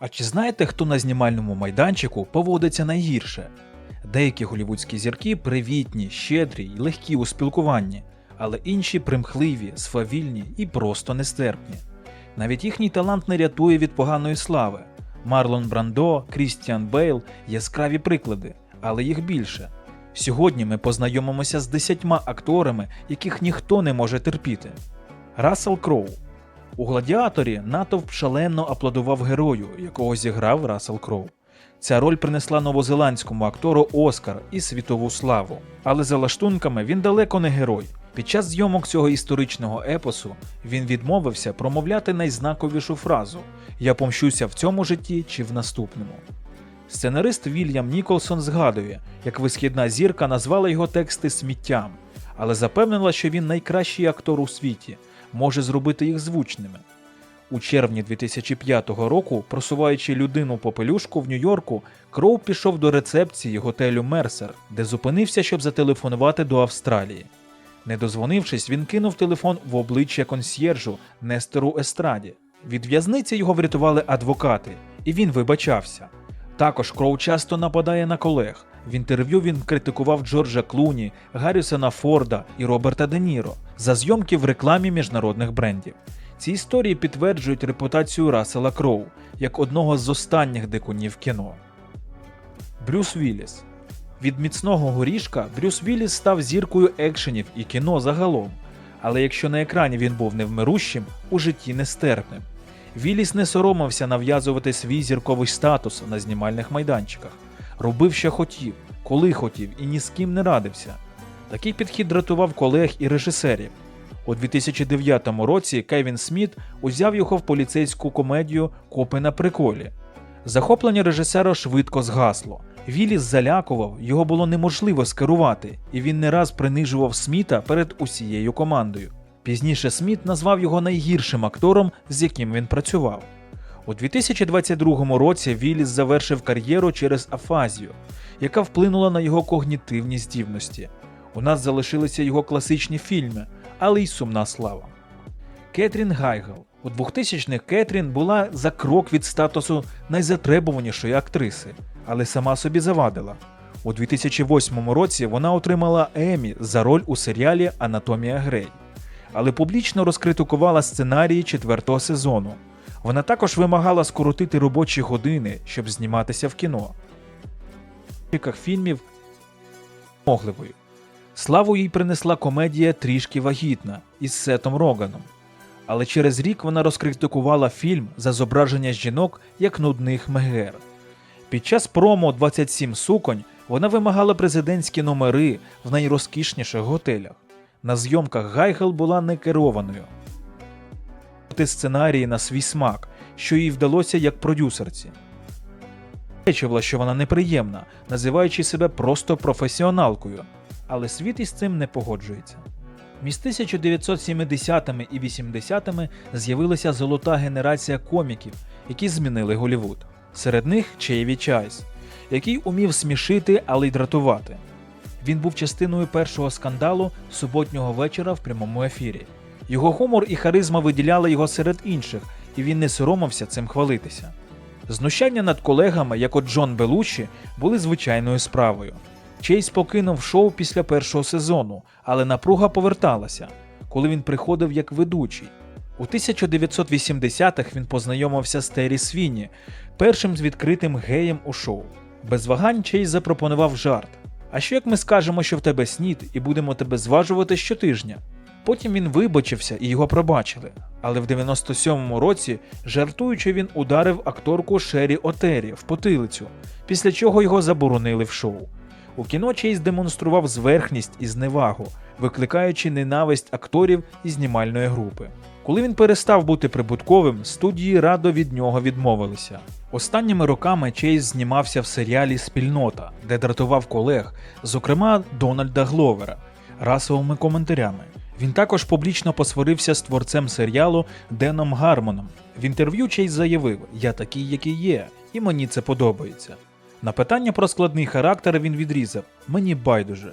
А чи знаєте, хто на знімальному майданчику поводиться найгірше? Деякі голівудські зірки привітні, щедрі й легкі у спілкуванні, але інші примхливі, свавільні і просто нестерпні. Навіть їхній талант не рятує від поганої слави. Марлон Брандо, Крістіан Бейл яскраві приклади, але їх більше. Сьогодні ми познайомимося з десятьма акторами, яких ніхто не може терпіти. Рассел Кроу. У гладіаторі натовп шалено аплодував герою, якого зіграв Рассел Кроу. Ця роль принесла новозеландському актору Оскар і світову славу. Але за лаштунками він далеко не герой. Під час зйомок цього історичного епосу він відмовився промовляти найзнаковішу фразу Я помщуся в цьому житті чи в наступному. Сценарист Вільям Ніколсон згадує, як висхідна зірка назвала його тексти сміттям, але запевнила, що він найкращий актор у світі, може зробити їх звучними. У червні 2005 року, просуваючи людину попелюшку в Нью-Йорку, Кроу пішов до рецепції готелю Мерсер, де зупинився, щоб зателефонувати до Австралії. Не дозвонившись, він кинув телефон в обличчя консьєржу Нестеру Естраді. Від в'язниці його врятували адвокати, і він вибачався. Також Кроу часто нападає на колег. В інтерв'ю він критикував Джорджа Клуні, Гаррісона Форда і Роберта Де Ніро за зйомки в рекламі міжнародних брендів. Ці історії підтверджують репутацію Рассела Кроу як одного з останніх дикунів кіно. Брюс Вілліс від міцного горішка Брюс Вілліс став зіркою екшенів і кіно загалом. Але якщо на екрані він був невмирущим, у житті нестерпним. Вілліс не соромився нав'язувати свій зірковий статус на знімальних майданчиках, робив, що хотів, коли хотів і ні з ким не радився. Такий підхід дратував колег і режисерів. У 2009 році Кевін Сміт узяв його в поліцейську комедію Копи на приколі. Захоплення режисера швидко згасло. Вілліс залякував, його було неможливо скерувати, і він не раз принижував Сміта перед усією командою. Пізніше Сміт назвав його найгіршим актором, з яким він працював. У 2022 році Вілліс завершив кар'єру через афазію, яка вплинула на його когнітивні здібності. У нас залишилися його класичні фільми, але й сумна слава. Кетрін Гайгел. У 2000-х Кетрін була за крок від статусу найзатребуванішої актриси, але сама собі завадила. У 2008 році вона отримала Емі за роль у серіалі Анатомія Грей, але публічно розкритикувала сценарії четвертого сезону. Вона також вимагала скоротити робочі години, щоб зніматися в кіно. Фільмів могливою. Славу їй принесла комедія Трішки вагітна із Сетом Роганом. Але через рік вона розкритикувала фільм за зображення жінок як нудних мегер. Під час промо 27 суконь вона вимагала президентські номери в найрозкішніших готелях. На зйомках Гайгел була некерованою. Ти сценарії на свій смак, що їй вдалося як продюсерці. Речила, що вона неприємна, називаючи себе просто професіоналкою, але світ із цим не погоджується. Між 1970-ми і 80-ми з'явилася золота генерація коміків, які змінили Голівуд. Серед них Чейві Чайс, який умів смішити, але й дратувати. Він був частиною першого скандалу суботнього вечора в прямому ефірі. Його гумор і харизма виділяли його серед інших, і він не соромився цим хвалитися. Знущання над колегами, як от Джон Белучі, були звичайною справою. Чейз покинув шоу після першого сезону, але напруга поверталася, коли він приходив як ведучий. У 1980-х він познайомився з Террі Свіні, першим з відкритим геєм у шоу. Без вагань Чейз запропонував жарт. А що як ми скажемо, що в тебе снід, і будемо тебе зважувати щотижня? Потім він вибачився і його пробачили. Але в 97-му році, жартуючи, він ударив акторку Шері Отері в потилицю, після чого його заборонили в шоу. У кіно Чейз демонстрував зверхність і зневагу, викликаючи ненависть акторів і знімальної групи. Коли він перестав бути прибутковим, студії радо від нього відмовилися. Останніми роками Чейз знімався в серіалі Спільнота, де дратував колег, зокрема Дональда Гловера, расовими коментарями. Він також публічно посварився з творцем серіалу Деном Гармоном. В інтерв'ю Чейз заявив: Я такий, який є, і мені це подобається. На питання про складний характер він відрізав: Мені байдуже.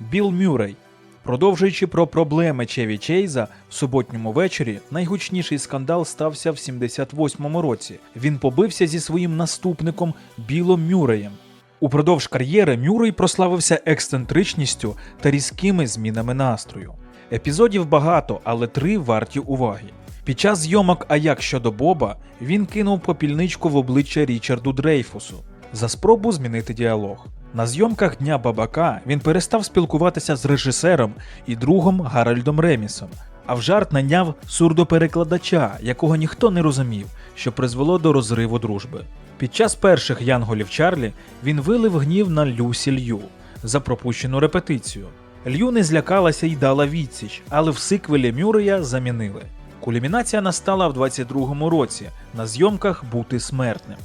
Білл Мюррей. Продовжуючи про проблеми Чеві Чейза, в суботньому вечорі найгучніший скандал стався в 78-му році. Він побився зі своїм наступником Білом Мюреєм. Упродовж кар'єри Мюррей прославився ексцентричністю та різкими змінами настрою. Епізодів багато, але три варті уваги. Під час зйомок А як щодо Боба він кинув попільничку в обличчя Річарду Дрейфусу за спробу змінити діалог. На зйомках Дня Бабака він перестав спілкуватися з режисером і другом Гарольдом Ремісом, а в жарт наняв сурдоперекладача, якого ніхто не розумів, що призвело до розриву дружби. Під час перших янголів Чарлі він вилив гнів на Люсі Лью за пропущену репетицію. Лью не злякалася й дала відсіч, але в сиквелі Мюррея замінили. Кульмінація настала в 22-му році на зйомках Бути смертним.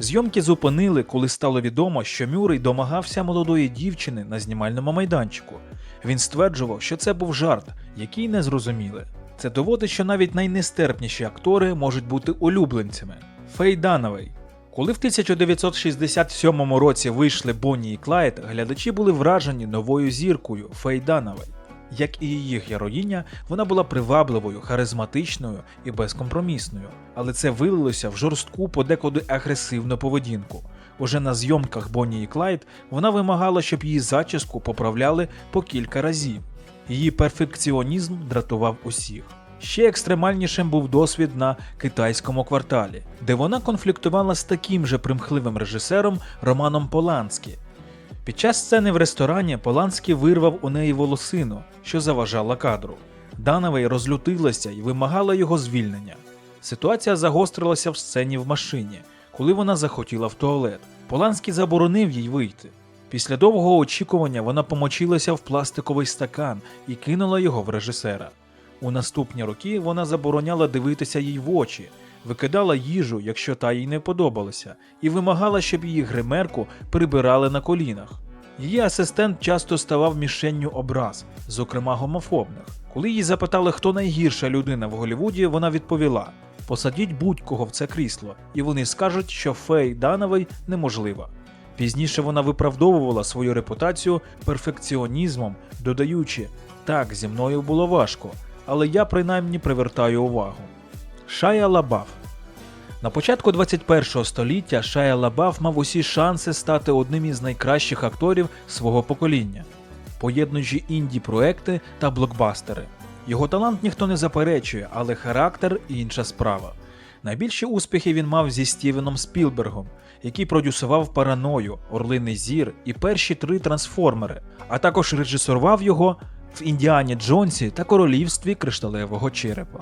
Зйомки зупинили, коли стало відомо, що Мюррей домагався молодої дівчини на знімальному майданчику. Він стверджував, що це був жарт, який не зрозуміли. Це доводить, що навіть найнестерпніші актори можуть бути улюбленцями. Фей Дановей. Коли в 1967 році вийшли Бонні і Клайд, глядачі були вражені новою зіркою Фей Дановей. Як і її героїня, вона була привабливою, харизматичною і безкомпромісною, але це вилилося в жорстку, подекуди агресивну поведінку. Уже на зйомках Бонні і Клайд вона вимагала, щоб її зачіску поправляли по кілька разів. Її перфекціонізм дратував усіх. Ще екстремальнішим був досвід на китайському кварталі, де вона конфліктувала з таким же примхливим режисером Романом Поланські. Під час сцени в ресторані Поланський вирвав у неї волосину, що заважала кадру. Дановей розлютилася і вимагала його звільнення. Ситуація загострилася в сцені в машині, коли вона захотіла в туалет. Поланський заборонив їй вийти. Після довгого очікування вона помочилася в пластиковий стакан і кинула його в режисера. У наступні роки вона забороняла дивитися їй в очі, викидала їжу, якщо та їй не подобалася, і вимагала, щоб її гримерку прибирали на колінах. Її асистент часто ставав мішенню образ, зокрема гомофобних. Коли її запитали, хто найгірша людина в Голлівуді, вона відповіла: посадіть будь-кого в це крісло, і вони скажуть, що Фей Дановий неможлива. Пізніше вона виправдовувала свою репутацію перфекціонізмом, додаючи: так, зі мною було важко, але я принаймні привертаю увагу. Шая Лабаф на початку 21 століття Шая Лабаф мав усі шанси стати одним із найкращих акторів свого покоління, поєднуючи інді проекти та блокбастери. Його талант ніхто не заперечує, але характер інша справа. Найбільші успіхи він мав зі Стівеном Спілбергом, який продюсував Параною, Орлиний Зір і перші три трансформери, а також режисурував його в Індіані Джонсі та Королівстві кришталевого черепа.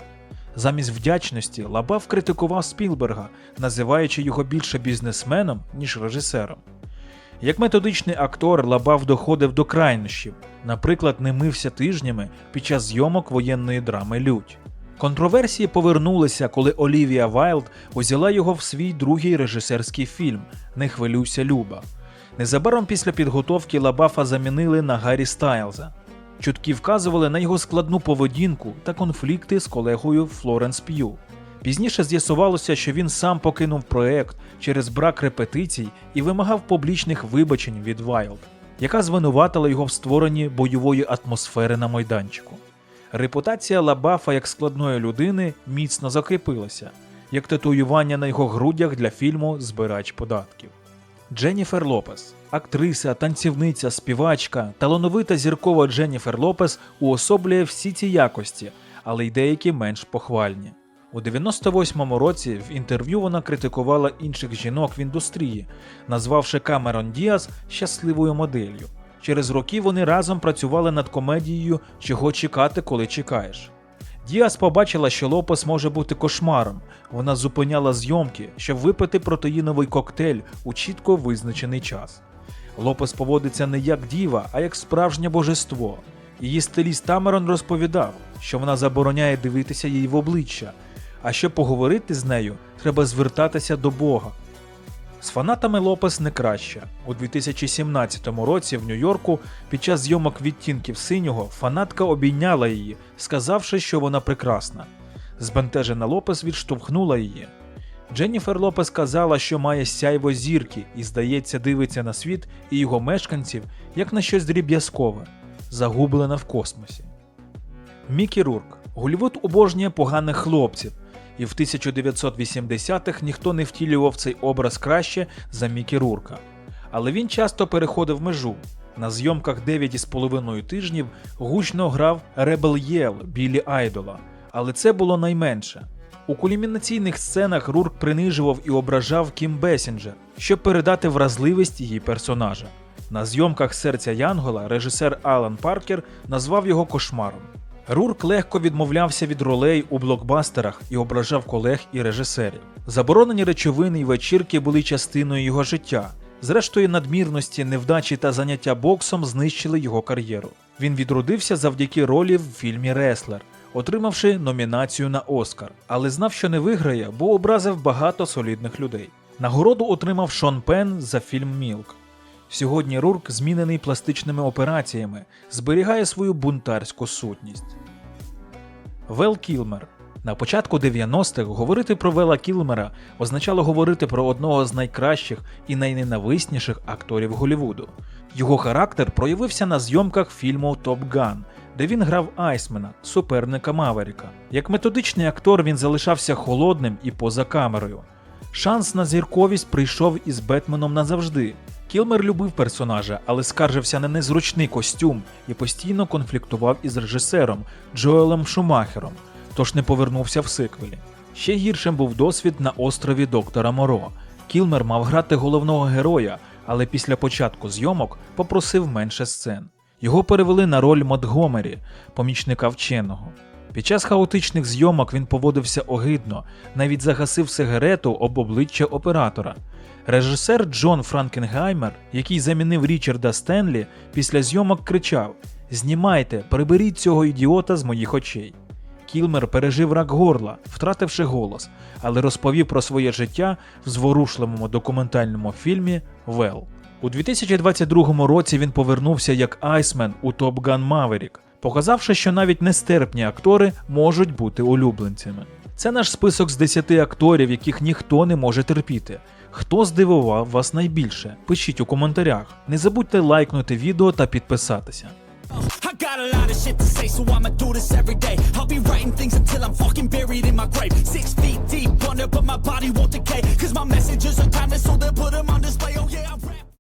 Замість вдячності Лабаф критикував Спілберга, називаючи його більше бізнесменом, ніж режисером. Як методичний актор Лабаф доходив до крайнощів, наприклад, не мився тижнями під час зйомок воєнної драми Лють. Контроверсії повернулися, коли Олівія Вайлд узяла його в свій другий режисерський фільм Не хвилюйся, Люба. Незабаром після підготовки Лабафа замінили на Гаррі Стайлза. Чутки вказували на його складну поведінку та конфлікти з колегою Флоренс П'ю. Пізніше з'ясувалося, що він сам покинув проект через брак репетицій і вимагав публічних вибачень від Вайлд, яка звинуватила його в створенні бойової атмосфери на майданчику. Репутація Лабафа як складної людини міцно закріпилася, як татуювання на його грудях для фільму Збирач податків. Дженніфер Лопес, актриса, танцівниця, співачка, талановита зіркова Дженніфер Лопес уособлює всі ці якості, але й деякі менш похвальні. У 98-му році в інтерв'ю вона критикувала інших жінок в індустрії, назвавши Камерон Діас щасливою моделлю. Через роки вони разом працювали над комедією Чого чекати, коли чекаєш. Діас побачила, що Лопес може бути кошмаром. Вона зупиняла зйомки, щоб випити протеїновий коктейль у чітко визначений час. Лопес поводиться не як діва, а як справжнє божество. Її стиліст Тамерон розповідав, що вона забороняє дивитися їй в обличчя, а щоб поговорити з нею, треба звертатися до Бога. З фанатами Лопес не краще. У 2017 році в Нью-Йорку під час зйомок відтінків синього фанатка обійняла її, сказавши, що вона прекрасна. Збентежена Лопес відштовхнула її. Дженніфер Лопес казала, що має сяйво зірки і, здається, дивиться на світ і його мешканців як на щось дріб'язкове. загублена в космосі. Мікі Рурк. Голівуд обожнює поганих хлопців, і в 1980-х ніхто не втілював цей образ краще за Мікі Рурка. Але він часто переходив межу. На зйомках 9,5 тижнів гучно грав Ребел Єл Білі Айдола, але це було найменше. У кульмінаційних сценах Рурк принижував і ображав Кім Бесінджер, щоб передати вразливість її персонажа. На зйомках серця Янгола режисер Алан Паркер назвав його кошмаром. Рурк легко відмовлявся від ролей у блокбастерах і ображав колег і режисерів. Заборонені речовини й вечірки були частиною його життя. Зрештою, надмірності, невдачі та заняття боксом знищили його кар'єру. Він відродився завдяки ролі в фільмі Реслер, отримавши номінацію на Оскар, але знав, що не виграє, бо образив багато солідних людей. Нагороду отримав Шон Пен за фільм Мілк. Сьогодні Рурк, змінений пластичними операціями, зберігає свою бунтарську сутність. Вел Кілмер. На початку 90-х говорити про Вела Кілмера означало говорити про одного з найкращих і найненависніших акторів Голлівуду. Його характер проявився на зйомках фільму Топ Ган, де він грав Айсмена, суперника Маверіка. Як методичний актор він залишався холодним і поза камерою. Шанс на зірковість прийшов із Бетменом назавжди. Кілмер любив персонажа, але скаржився на незручний костюм і постійно конфліктував із режисером Джоелем Шумахером, тож не повернувся в сиквелі. Ще гіршим був досвід на острові доктора Моро. Кілмер мав грати головного героя, але після початку зйомок попросив менше сцен. Його перевели на роль Монтгомері, помічника вченого. Під час хаотичних зйомок він поводився огидно, навіть загасив сигарету об обличчя оператора. Режисер Джон Франкенгаймер, який замінив Річарда Стенлі, після зйомок кричав: Знімайте, приберіть цього ідіота з моїх очей. Кілмер пережив рак горла, втративши голос, але розповів про своє життя в зворушливому документальному фільмі Вел. У 2022 році він повернувся як Айсмен у Top Gun Maverick, показавши, що навіть нестерпні актори можуть бути улюбленцями. Це наш список з 10 акторів, яких ніхто не може терпіти. Хто здивував вас найбільше? Пишіть у коментарях. Не забудьте лайкнути відео та підписатися. I got a lot of shit to say, so I'ma do this every day. I'll be writing things until I'm fucking buried in my grave. Six feet deep under, but my body won't decay. Cause my messages are timeless, so they'll put them on display. Oh yeah, I